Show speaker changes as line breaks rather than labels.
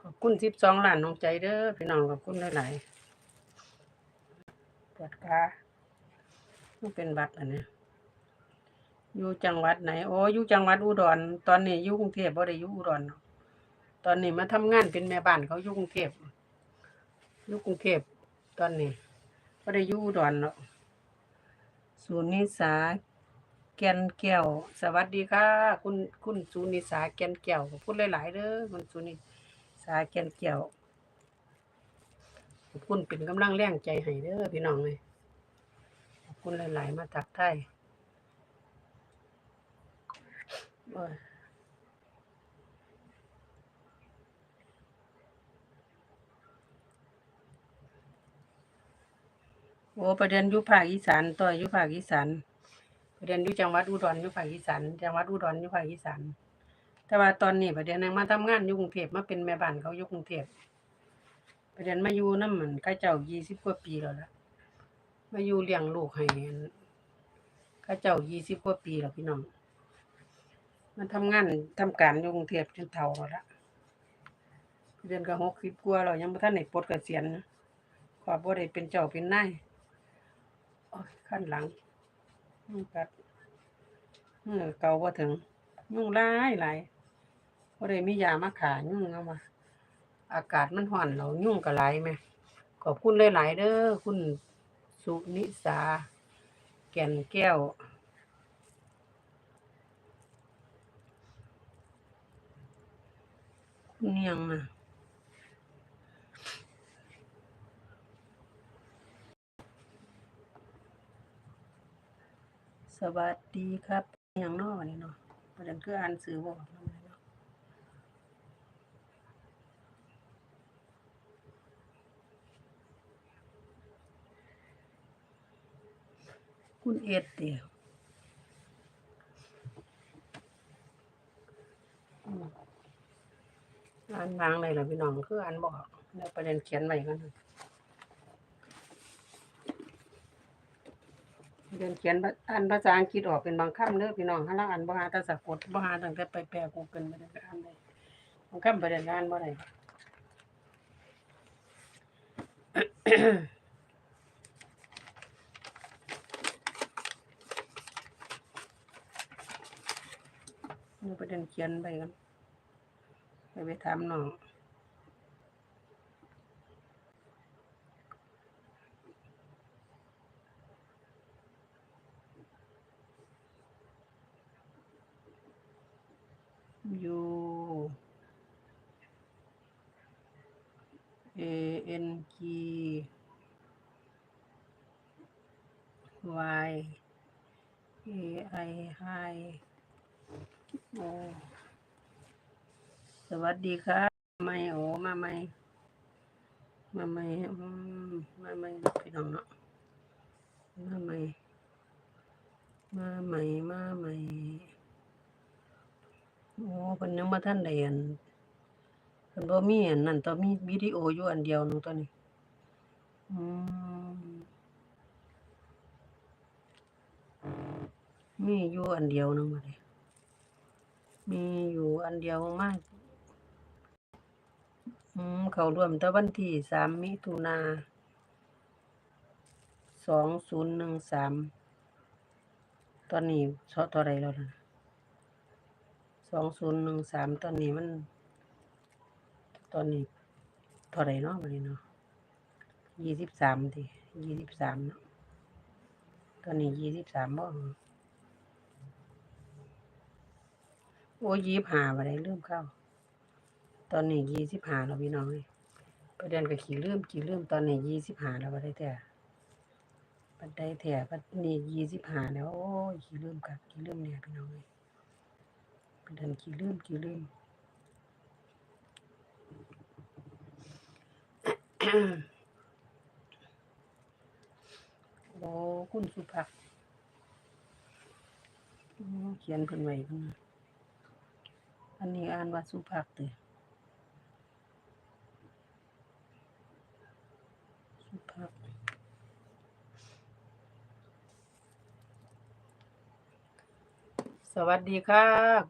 ขอบคุณสิบสองล้านน้องใจเด้อพี่น้องขอบคุณหลายๆปวดขามันเป็นบัตรอันเนี้ยอยู่จังหวัดไหนโอ้อยู่จังหวัดอุดร ตอนนี้อยู่กรุงเทพบ่ได้อยู่อุดรตอนนี้มาทำงานเป็นแม่บ้านเขาอยู่กรุงเทพอยู่กรุงเทพตอนนี้บ่ได้อยู่อุดรเนาะศูนย์นิสา แก่นแก้วสวัสดีค่ะ คุณคุณสุนิสาแก่นแก้วขอบคุณหลายๆเด้อคุณสุนิสาแก่นแก้วขอบคุณเป็นกำลังแรงใจให้เด้อพี่น้องเลยขอบคุณหลายๆมาตักไทายโอ้ประเด็นยู่ภาคอีสานตัวอยู่ภาคอีสาน ประเด็นอยู่จังหวัดอุดรอยู่ภาคอีสานจังหวัดอุดรอยู่ภาคอีสานแต่ว่าตอนนี้ประเด็นยังมาทำงานอยู่กรุงเทพมาเป็นแม่บ้านเขาอยู่กรุงเทพประเด็นมาอยู่นำมันเขาเจ้ายี่สิบกว่าปีแล้วล่ะมาอยู่เลี้ยงลูกให้เขาเจ้ายี่สิบกว่าปีแล้วพี่น้องมาทำงานทำการอยู่กรุงเทพจนเฒ่าแล้วละประเด็นก็หกสิบกว่าแล้วยังบ่ทันได้ปลดเกษียณนะขอบ่ได้เป็นเจ้าเป็นนายขั้นหลัง ยุงกัดเออเก่าว่าถึง ยุ่งหลายหลายบ่ได้มียามาขายุ่งเอามา อากาศมันร้อนแล้วยุ่งก็หลายแหมขอบคุณหลายๆเด้อคุณสุนิสา แก่นแก้วคุณเนียงน่ะ สวัสดีครับอย่างนอวันนี้เนาะประเด็นคืออ่านสื่อบอกนำเลยเนาะคุณเอ็ดเดียวอ่านบางเลยเหรอพี่น้องคืออ่านบอกแล้วประเด็นเขียนไว้กันนะ ประเด็นเขียนอ่านภาษาอังกฤษออกเป็นบางคำเด้อพี่น้องถ้าเราอ่านบ่หาแต่สะกดบ่หาตั้งแต่ไปแปลกูเกิลบ่ได้อ่านได้บางคำประเด็นอ่านบ่ได้นี่ประเด็นเขียนไปกันไปไปถามน้อง ยูเอเอ็นจีวายเอไอไฮโอสวัสดีครับไม่โอมาไม่มาไม่อืมมาไม่พี่น้องเนาะมาไม่มาไม่มาไม่ โอ้เพิ่นยังบ่ทันได้อันเพิ่นบ่มีอันนั้นต่อมีวิดีโออยู่อันเดียวนึงตัวนี้ อืมมีอยู่อันเดียวนึงบัดนี้มีอยู่อันเดียวมากอืมเขารวมแต่วันที่สามมิถุนาสองศูนย์หนึ่งสามตอนนี้เท่าเท่าไรแล้วนะ สองศูนย์หนึ่งสามตอนนี้มัน ตอนนี้เท่าไรเนาะวันนี้เนาะยี่สิบสามทียี่สิบสามเนาะตอนนี้ยี่สิบสามบ่โอ้ยี่สิบห้าวันไหนลืมเข้า ตอนนี้ยี่สิบห้าแล้วพี่น้องเอ้ยประเด็นก็ขี่ลืมขี่ลืมตอนนี้ยี่สิบห้าแล้วบัดได้แต่บัดได้แต่บัดนี้ยี่สิบห้าแล้วโอ้ยขี่ลืมครับขี่ลืมเนี่ยพี่น้องเอ้ย ประเด็นขี่เลืมขี่เลืมโอ้คุณสุภักเขียนเพิ่นไว้เพิ่นน่ะอันนี้อ่านว่าสุภักดิ์เด้อสุภาพสวัสดีค่ะ